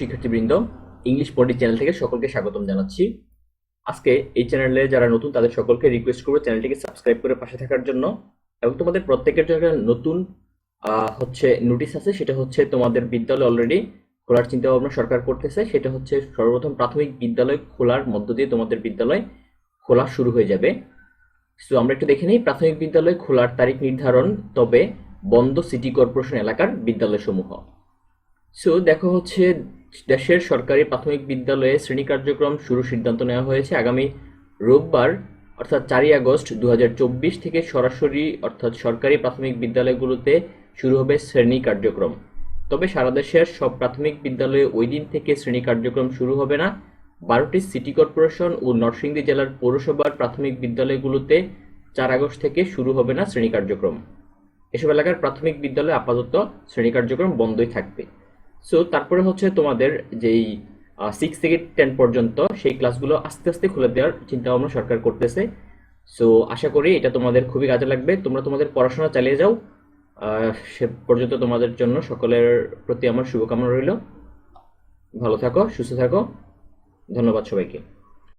শিক্ষার্থীবৃন্দ ইংলিশ পন্ডিত চ্যানেল থেকে সকলকে স্বাগতম জানাচ্ছি। আজকে এই চ্যানেলে যারা নতুন, তাদের সকলকে রিকোয়েস্ট করব চ্যানেলটিকে সাবস্ক্রাইব করে পাশে থাকার জন্য এবং তোমাদের প্রত্যেকের জন্য নতুন হচ্ছে নোটিশ আছে। সেটা হচ্ছে তোমাদের বিদ্যালয় অলরেডি খোলার চিন্তা ভাবনা সরকার করতেছে। সেটা হচ্ছে সর্বপ্রথম প্রাথমিক বিদ্যালয় খোলার মধ্য দিয়ে তোমাদের বিদ্যালয় খোলা শুরু হয়ে যাবে। সো আমরা একটু দেখে নিই। প্রাথমিক বিদ্যালয় খোলার তারিখ নির্ধারণ, তবে বন্ধ সিটি কর্পোরেশন এলাকার বিদ্যালয়সমূহ। সো দেখো হচ্ছে, দেশের সরকারি প্রাথমিক বিদ্যালয়ে শ্রেণি কার্যক্রম শুরু সিদ্ধান্ত নেওয়া হয়েছে আগামী রোববার, অর্থাৎ চারই আগস্ট দু হাজার চব্বিশ থেকে সরাসরি, অর্থাৎ সরকারি প্রাথমিক বিদ্যালয়গুলোতে শুরু হবে শ্রেণি কার্যক্রম। তবে সারা দেশের সব প্রাথমিক বিদ্যালয়ে ওই দিন থেকে শ্রেণি কার্যক্রম শুরু হবে না। বারোটি সিটি কর্পোরেশন ও নরসিংদী জেলার পৌরসভার প্রাথমিক বিদ্যালয়গুলোতে চার আগস্ট থেকে শুরু হবে না শ্রেণি কার্যক্রম। এসব এলাকার প্রাথমিক বিদ্যালয়ে আপাতত শ্রেণি কার্যক্রম বন্ধই থাকবে। সো তারপরে হচ্ছে তোমাদের যেই সিক্স থেকে টেন পর্যন্ত সেই ক্লাসগুলো আস্তে আস্তে খুলে দেওয়ার চিন্তা ভাবনা সরকার করতেছে। সো আশা করি এটা তোমাদের খুবই কাজে লাগবে। তোমরা তোমাদের পড়াশোনা চালিয়ে যাও। সে পর্যন্ত তোমাদের জন্য সকলের প্রতি আমার শুভকামনা রইল। ভালো থাকো, সুস্থ থাকো। ধন্যবাদ সবাইকে।